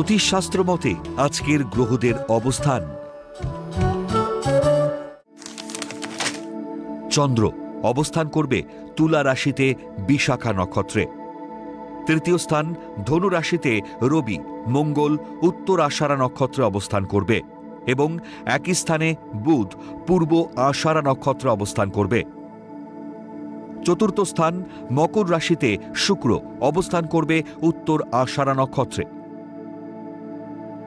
জ্যোতিষশাস্ত্র মতে, আজকের গ্রহদের অবস্থান। চন্দ্র, অবস্থান করবে তুলা রাশিতে বিশাখা নক্ষত্রে। তৃতীয় স্থান, ধনু রাশিতে রবি, মঙ্গল, উত্তর আষাঢ়া নক্ষত্রে অবস্থান করবে এবং একই স্থানে বুধ, পূর্ব আষাঢ়া নক্ষত্রে অবস্থান করবে। চতুর্থ স্থান, মকর রাশিতে শুক্র, অবস্থান করবে উত্তর আষাঢ়া নক্ষত্রে।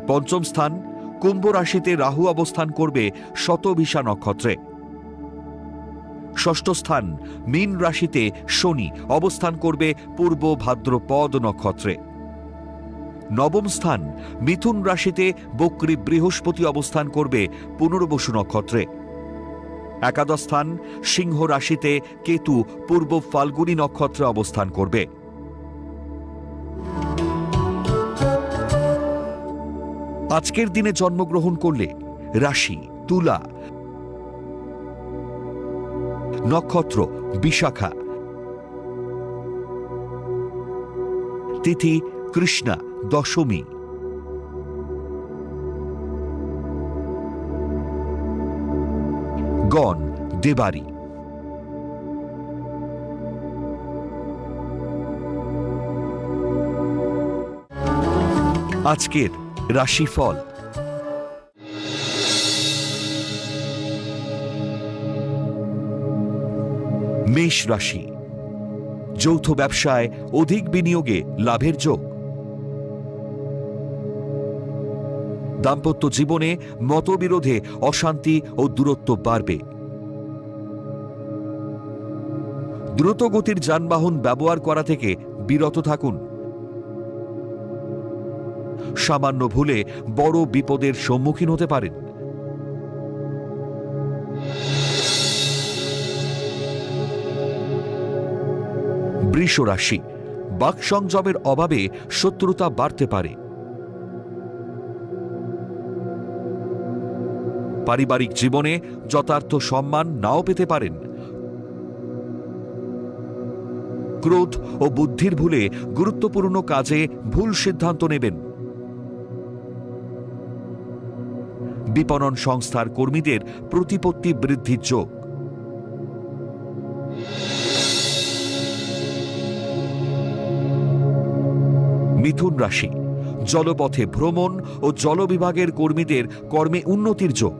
পঞ্চম স্থান, কুম্ভ রাশিতে রাহু অবস্থান করবে শতভিসা নক্ষত্রে। ষষ্ঠ স্থান, মীন রাশিতে শনি অবস্থান করবে পূর্ব ভাদ্রপদ নক্ষত্রে। নবম স্থান, মিথুন রাশিতে বক্রী বৃহস্পতি অবস্থান করবে পুনর্বসু নক্ষত্রে। একাদশ স্থান, সিংহ রাশিতে কেতু পূর্ব ফাল্গুনী নক্ষত্রে অবস্থান করবে। আজকের দিনে জন্মগ্রহণ করলে রাশি তুলা নক্ষত্র বিশাখা তিথি কৃষ্ণা দশমী। গণ দেবারি। আজকের রাশিফল মেষ রাশি, যৌথ ব্যবসায় অধিক বিনিয়োগে লাভের যোগ। দাম্পত্য জীবনে মতবিরোধে অশান্তি ও দূরত্ব বাড়বে। দ্রুতগতির যানবাহন ব্যবহার করা থেকে বিরত থাকুন। সামান্য ভুলে বড় বিপদের সম্মুখীন হতে পারেন। বৃষ রাশি বাক সংযমের অভাবে শত্রুতা বাড়তে পারে। পারিবারিক জীবনে যথার্থ সম্মান নাও পেতে পারেন। ক্রোধ ও বুদ্ধির ভুলে গুরুত্বপূর্ণ কাজে ভুল সিদ্ধান্ত নেবেন। বিপণন সংস্থার কর্মীদের প্রতিপত্তি বৃদ্ধির যোগ। মিথুন রাশি, জলপথে ভ্রমণ ও জলবিভাগের কর্মীদের কর্মে উন্নতির যোগ।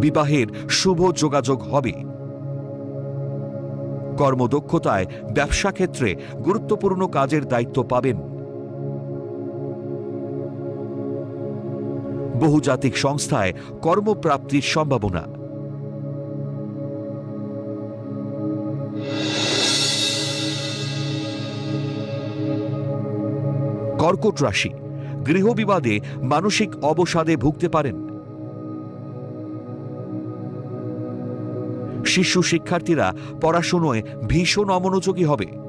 বিবাহের শুভ যোগাযোগ হবে। কর্মদক্ষতায় ব্যবসা ক্ষেত্রে গুরুত্বপূর্ণ কাজের দায়িত্ব পাবেন। বহুজাতিক সংস্থায় কর্মপ্রাপ্তির সম্ভাবনা। কর্কট রাশি গৃহবিবাদে মানসিক অবসাদে ভুগতে পারেন। শিশু শিক্ষার্থীরা পড়াশুনোয় ভীষণ অমনোযোগী হবে।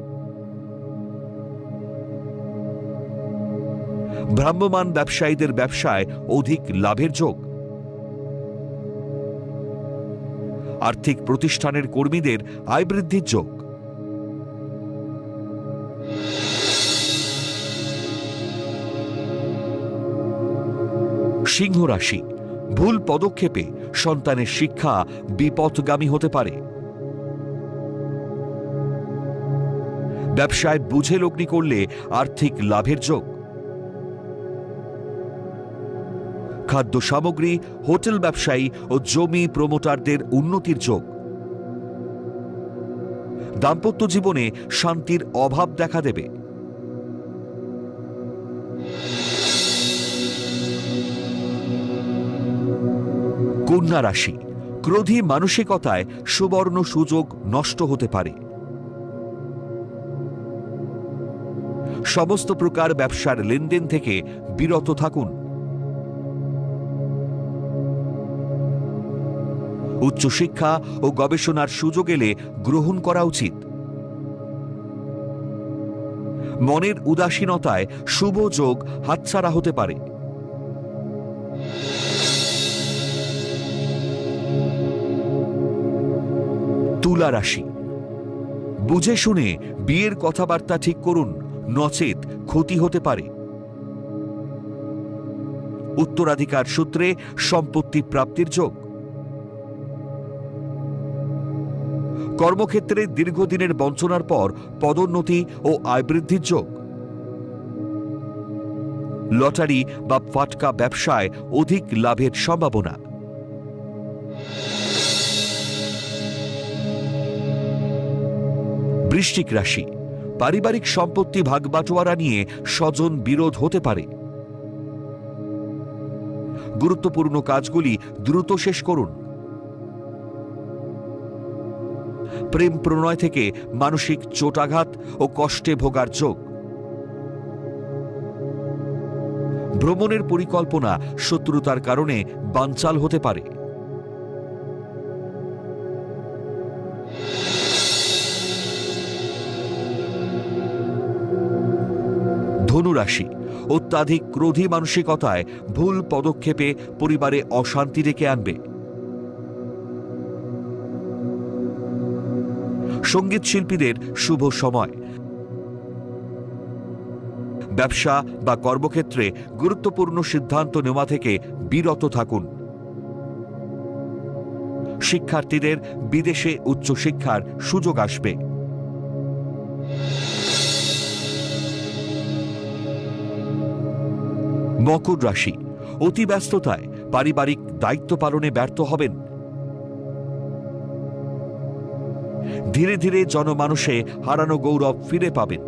ভ্রাম্যমান ব্যবসায়ীদের ব্যবসায় অধিক লাভের যোগ। আর্থিক প্রতিষ্ঠানের কর্মীদের আয় বৃদ্ধির যোগ। সিংহ রাশি, ভুল পদক্ষেপে সন্তানের শিক্ষা বিপথগামী হতে পারে। ব্যবসায় বুঝে লগ্নি করলে আর্থিক লাভের যোগ। খাদ্য সামগ্রী, হোটেল ব্যবসায়ী ও জমি প্রমোটারদের উন্নতির যোগ। দাম্পত্য জীবনে শান্তির অভাব দেখা দেবে। কন্যা রাশি, ক্রোধী মানসিকতায় সুবর্ণ সুযোগ নষ্ট হতে পারে। সমস্ত প্রকার ব্যবসার লেনদেন থেকে বিরত থাকুন। উচ্চশিক্ষা ও গবেষণার সুযোগ এলে গ্রহণ করা উচিত। মনের উদাসীনতায় শুভ যোগ হাতছাড়া হতে পারে। তুলা রাশি। বুঝে শুনে বিয়ের কথাবার্তা ঠিক করুন, নচেত ক্ষতি হতে পারে। উত্তরাধিকার সূত্রে সম্পত্তি প্রাপ্তির যোগ। কর্মক্ষেত্রে দীর্ঘদিনের বঞ্চনার পর পদোন্নতি ও আয় বৃদ্ধির যোগ। লটারি বা ফাটকা ব্যবসায় অধিক লাভের সম্ভাবনা। বৃশ্চিক রাশি, পারিবারিক সম্পত্তি ভাগবাটোয়ারা নিয়ে স্বজন বিরোধ হতে পারে। গুরুত্বপূর্ণ কাজগুলি দ্রুত শেষ করুন। প্রেম প্রণয় থেকে মানসিক চোটাঘাত ও কষ্টে ভোগার যোগ। ভ্রমণের পরিকল্পনা শত্রুতার কারণে বানচাল হতে পারে। ধনুরাশি, অত্যাধিক ক্রোধী মানসিকতায় ভুল পদক্ষেপে পরিবারে অশান্তি ডেকে আনবে। সংগীত শিল্পীদের শুভ সময়। ব্যবসা বা কর্মক্ষেত্রে গুরুত্বপূর্ণ সিদ্ধান্ত নেওয়া থেকে বিরত থাকুন। শিক্ষার্থীদের বিদেশে উচ্চশিক্ষার সুযোগ আসবে। মকর রাশি, অতি ব্যস্ততায় পারিবারিক দায়িত্ব পালনে ব্যর্থ হবেন। ধীরে ধীরে জনমানুষে হারানো গৌরব ফিরে পাবেন।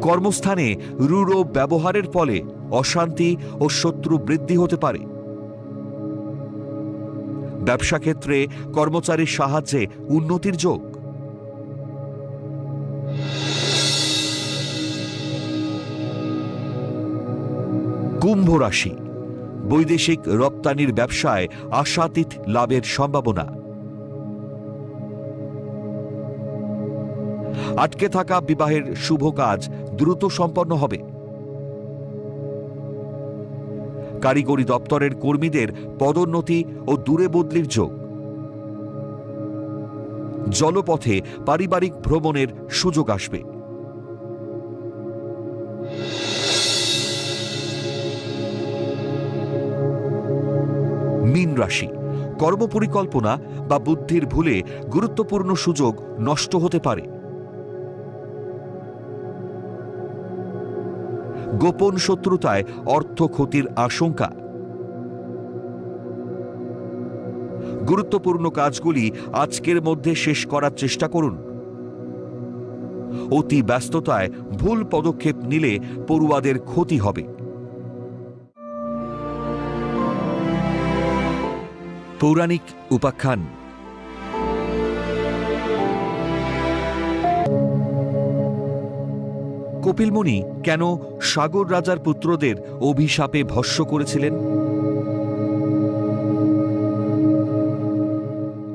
কর্মস্থানে রূঢ় ব্যবহারের ফলে অশান্তি ও শত্রু বৃদ্ধি হতে পারে। ব্যবসা ক্ষেত্রে কর্মচারীর সাহায্যে উন্নতির যোগ। কুম্ভ রাশি বৈদেশিক রপ্তানির ব্যবসায় আশাতীত লাভের সম্ভাবনা। আটকে থাকা বিবাহের শুভ কাজ দ্রুত সম্পন্ন হবে। কারিগরি দপ্তরের কর্মীদের পদোন্নতি ও দূরে বদলির যোগ। জলপথে পারিবারিক ভ্রমণের সুযোগ আসবে। মীন রাশি। কর্মপরিকল্পনা বা বুদ্ধির ভুলে গুরুত্বপূর্ণ সুযোগ নষ্ট হতে পারে। গোপন শত্রুতায় অর্থ ক্ষতির আশঙ্কা। গুরুত্বপূর্ণ কাজগুলি আজকের মধ্যে শেষ করার চেষ্টা করুন। অতি ব্যস্ততায় ভুল পদক্ষেপ নিলে পড়ুয়াদের ক্ষতি হবে। পৌরাণিক উপাখ্যান। কপিলমুনি কেন সাগর রাজার পুত্রদের অভিশাপে ভস্য করেছিলেন?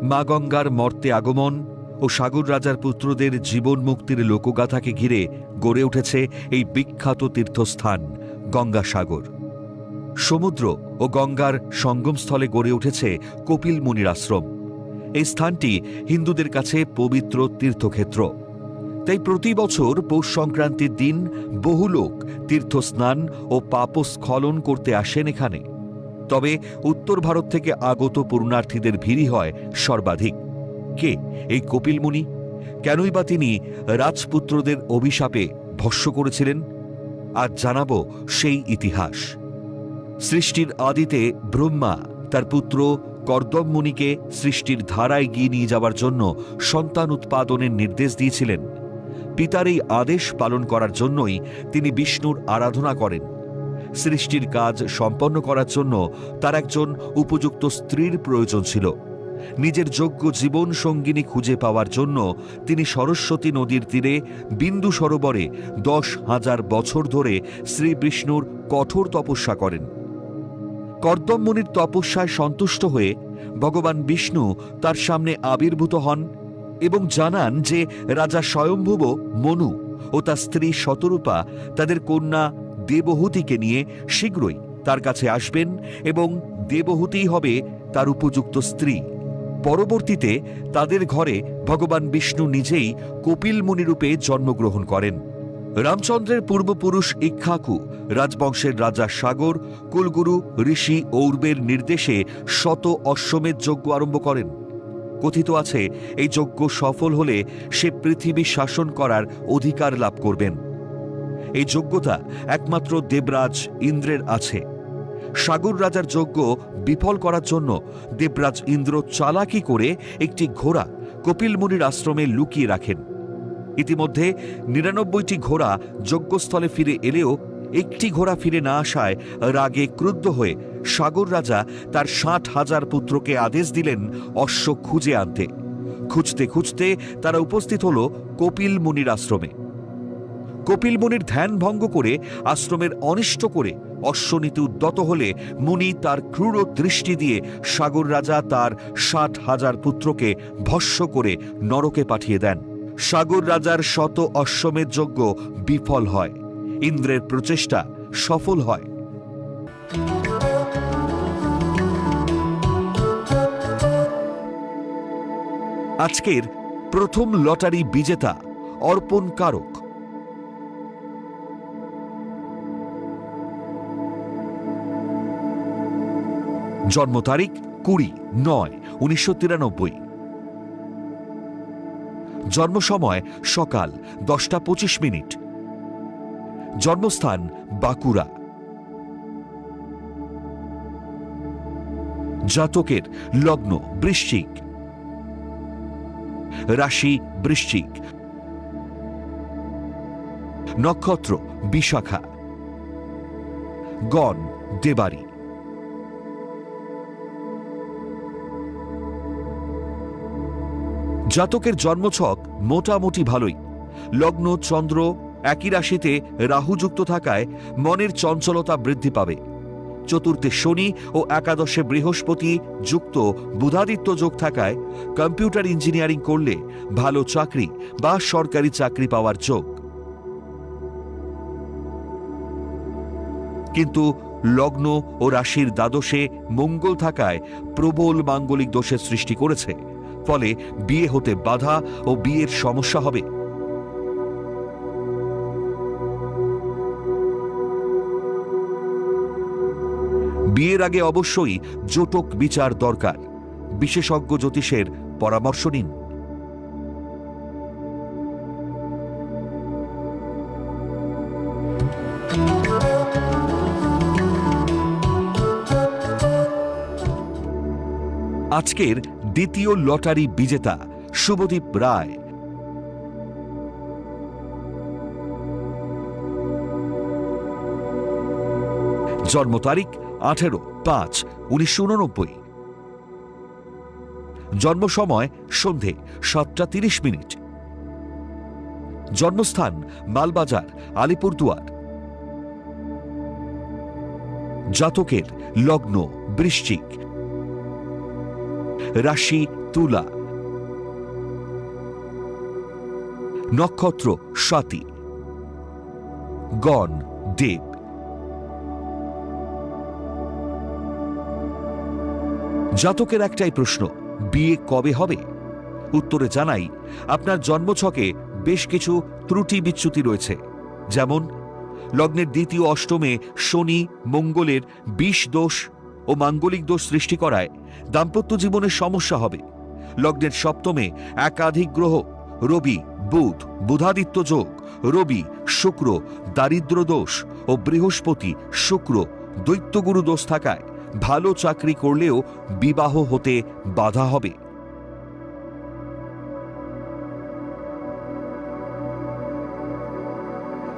মা গঙ্গার মর্তে আগমন ও সাগর রাজার পুত্রদের জীবন মুক্তির লোকগাথাকে ঘিরে গড়ে উঠেছে এই বিখ্যাত তীর্থস্থান, গঙ্গাসাগর। সমুদ্র ও গঙ্গার সঙ্গমস্থলে গড়ে উঠেছে কপিল মুনির আশ্রম। এই স্থানটি হিন্দুদের কাছে পবিত্র তীর্থক্ষেত্র। তাই প্রতি বছর পৌষ সংক্রান্তির দিন বহু লোক তীর্থস্নান ও পাপস্খলন করতে আসেন এখানে। তবে উত্তর ভারত থেকে আগত পূর্ণার্থীদের ভিড়ই হয় সর্বাধিক। কে? এই কপিল মুনি? কেনই বা তিনি রাজপুত্রদের অভিশাপে ভস্য করেছিলেন? আজ জানাব সেই ইতিহাস। সৃষ্টির আদিতে ব্রহ্মা তার পুত্র কর্দম মুনিকে সৃষ্টির ধারায় গিয়ে নিয়ে যাওয়ার জন্য সন্তান উৎপাদনের নির্দেশ দিয়েছিলেন। পিতার এই আদেশ পালন করার জন্যই তিনি বিষ্ণুর আরাধনা করেন। সৃষ্টির কাজ সম্পন্ন করার জন্য তার একজন উপযুক্ত স্ত্রীর প্রয়োজন ছিল। নিজের যোগ্য জীবন সঙ্গিনী খুঁজে পাওয়ার জন্য তিনি সরস্বতী নদীর তীরে বিন্দু সরোবরে দশ হাজার বছর ধরে শ্রীবিষ্ণুর কঠোর তপস্যা করেন। কর্দম মুনির তপস্যায় সন্তুষ্ট হয়ে ভগবান বিষ্ণু তার সামনে আবির্ভূত হন এবং জানান যে রাজা স্বয়ম্ভুব মনু ও তার স্ত্রী শতরূপা তাদের কন্যা দেবহূতিকে নিয়ে শীঘ্রই তার কাছে আসবেন এবং দেবহূতিই হবে তার উপযুক্ত স্ত্রী। পরবর্তীতে তাদের ঘরে ভগবান বিষ্ণু নিজেই কপিল মুনিরূপে জন্মগ্রহণ করেন। রামচন্দ্রের পূর্বপুরুষ ইক্ষাকু রাজবংশের রাজা সাগর, কুলগুরু ঋষি ঔর্বের নির্দেশে শত অশ্বমেধ যজ্ঞ আরম্ভ করেন। কথিত আছে, এই যজ্ঞ সফল হলে সে পৃথিবী শাসন করার অধিকার লাভ করবেন। এই যোগ্যতা একমাত্র দেবরাজ ইন্দ্রের আছে। সাগর রাজার যজ্ঞ বিফল করার জন্য দেবরাজ ইন্দ্র চালাকি করে একটি ঘোড়া কপিল মুনির আশ্রমে লুকিয়ে রাখেন। ইতিমধ্যে নিরানব্বইটি ঘোড়া যজ্ঞস্থলে ফিরে এলেও একটি ঘোড়া ফিরে না আসায় রাগে ক্রুদ্ধ হয়ে সাগর রাজা তার ষাট হাজার পুত্রকে আদেশ দিলেন অশ্ব খুঁজে আনতে। খুঁজতে খুঁজতে তারা উপস্থিত হল কপিল মুনির আশ্রমে। কপিল মুনির ধ্যান ভঙ্গ করে আশ্রমের অনিষ্ট করে অশ্বনীতি উদ্যত হলে মুনি তার ক্রূর দৃষ্টি দিয়ে সাগর রাজা তার ষাট হাজার পুত্রকে ভস্য করে নরকে পাঠিয়ে দেন। সাগর রাজার শত অশ্বমেধ যজ্ঞ বিফল হয়। ইন্দ্রের প্রচেষ্টা সফল হয়। আজকের প্রথম লটারি বিজেতা অর্পণ কারক। জন্ম তারিখ কুড়ি নয়, উনিশশো তিরানব্বই। জন্ম সময় সকাল দশটা পঁচিশ মিনিট। জন্মস্থান বাঁকুড়া। জাতকের লগ্ন বৃশ্চিক। রাশি বৃশ্চিক। নক্ষত্র বিশাখা। গণ দেবাড়ি জাতকের জন্মছক মোটামুটি ভালোই। লগ্ন, চন্দ্র একই রাশিতে রাহুযুক্ত থাকায় মনের চঞ্চলতা বৃদ্ধি পাবে। চতুর্থে শনি ও একাদশে বৃহস্পতি যুক্ত বুধাদিত্য যোগ থাকায় কম্পিউটার ইঞ্জিনিয়ারিং করলে ভালো চাকরি বা সরকারি চাকরি পাওয়ার যোগ। কিন্তু লগ্ন ও রাশির দ্বাদশে মঙ্গল থাকায় প্রবল মাঙ্গলিক দোষের সৃষ্টি করেছে। ফলে বিয়ে হতে বাধা ও বিয়ের সমস্যা হবে। বিয়ের আগে অবশ্যই জোটক বিচার দরকার। বিশেষজ্ঞ জ্যোতিষের পরামর্শ নিন। আজকের দ্বিতীয় লটারি বিজেতা শুভদীপ রায়। জন্ম তারিখ আঠেরো পাঁচ উনিশশো উননব্বই। জন্ম সময় সন্ধে সাতটা তিরিশ মিনিট। জন্মস্থান মালবাজার, আলিপুরদুয়ার। জাতকের লগ্ন বৃশ্চিক। রাশি তুলা। নক্ষত্র স্বাতি। গণ দেব। জাতকের একটাই প্রশ্ন, বিয়ে কবে হবে? উত্তরে জানাই, আপনার জন্মছকে বেশ কিছু ত্রুটি বিচ্যুতি রয়েছে। যেমন, লগ্নের দ্বিতীয় অষ্টমে শনি মঙ্গলের বিষ দোষ ও মাঙ্গলিক দোষ সৃষ্টি করায় দাম্পত্য জীবনের সমস্যা হবে। লগ্নের সপ্তমে একাধিক গ্রহ, রবি, বুধ, বুধাদিত্য যোগ, রবি, শুক্র, দারিদ্র দোষ ও বৃহস্পতি, শুক্র, দৈত্যগুরু দোষ থাকায় ভালো চাকরি করলেও বিবাহ হতে বাধা হবে।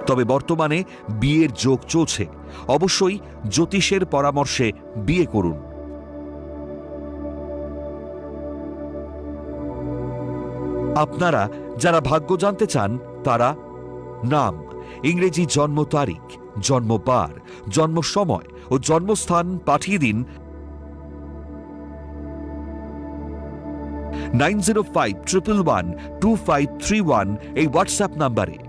তবে বর্তমানে বিয়ের যোগ চলছে। অবশ্যই জ্যোতিষের পরামর্শে বিয়ে করুন। আপনারা যারা ভাগ্য জানতে চান, তারা নাম, ইংরেজি জন্ম তারিখ জন্মবার জন্ম সময় ও জন্মস্থান পাঠিয়ে দিন nine zero five triple one two five three one এই হোয়াটসঅ্যাপ নাম্বারে।